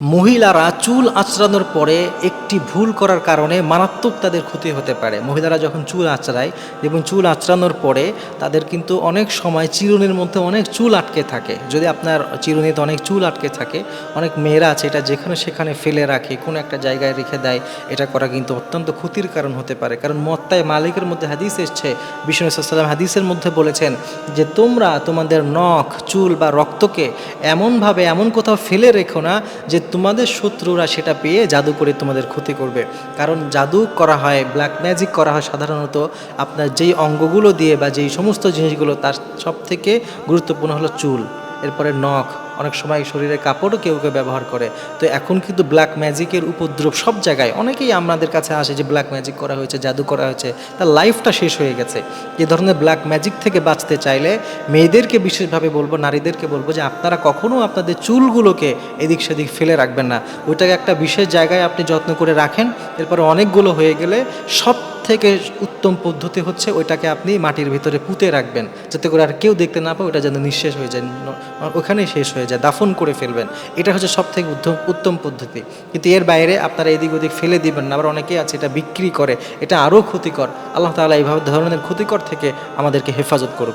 মহিলারা চুল আঁচড়ানোর পরে একটি ভুল করার কারণে মারাত্মক তাদের ক্ষতি হতে পারে। মহিলারা যখন চুল আঁচড়ায় এবং চুল আঁচড়ানোর পরে তাদের কিন্তু অনেক সময় চিরুনির মধ্যে অনেক চুল আটকে থাকে। যদি আপনার চিরুনিতে অনেক চুল আটকে থাকে, অনেক মেয়েরা আছে, এটা যেখানে সেখানে ফেলে রাখে, কোনো একটা জায়গায় রেখে দেয়, এটা করা কিন্তু অত্যন্ত ক্ষতির কারণ হতে পারে। কারণ মত্তায় মালিকের মধ্যে হাদিস এসছে, বিষ্ণু সাল্লাম হাদিসের মধ্যে বলেছেন যে, তোমরা তোমাদের নখ, চুল বা রক্তকে এমনভাবে এমন কোথাও ফেলে রেখো না যে তোমাদের শত্রুরা সেটা পেয়ে জাদু করে তোমাদের ক্ষতি করবে। কারণ জাদু করা হয় ব্ল্যাক ম্যাজিক করা হয় সাধারণত আপনার যেই অঙ্গগুলো দিয়ে বা যেই সমস্ত জিনিসগুলো তার সব থেকে গুরুত্বপূর্ণ হলো চুল, এরপরে নখ অনেক সময় শরীরের কাপড়ও কেউ কেউ ব্যবহার করে। তো এখন কিন্তু ব্ল্যাক ম্যাজিকের উপদ্রব সব জায়গায় অনেকেই আমাদের কাছে আসে যে ব্ল্যাক ম্যাজিক করা হয়েছে, জাদু করা হয়েছে তার লাইফটা শেষ হয়ে গেছে। এ ধরনের ব্ল্যাক ম্যাজিক থেকে বাঁচতে চাইলে মেয়েদেরকে বিশেষভাবে বলব, নারীদেরকে বলব যে আপনারা কখনও আপনাদের চুলগুলোকে এদিক সেদিক ফেলে রাখবেন না। ওইটাকে একটা বিশেষ জায়গায় আপনি যত্ন করে রাখেন, এরপরে অনেকগুলো হয়ে গেলে সব থেকে উত্তম পদ্ধতি হচ্ছে ওইটাকে আপনি মাটির ভিতরে পুঁতে রাখবেন, যাতে করে আর কেউ দেখতে না পায় ওটা যেন নিঃশেষ হয়ে যায় ওখানেই শেষ হয়ে যায়, দাফন করে ফেলবেন। এটা হচ্ছে সব থেকে উত্তম পদ্ধতি। কিন্তু এর বাইরে আপনারা এদিক ওদিক ফেলে দিবেন না, আবার অনেকেই আছে এটা বিক্রি করে, এটা আরও ক্ষতিকর। আল্লাহ তালা এইভাবে ধরনের ক্ষতিকর থেকে আমাদেরকে হেফাজত করুক।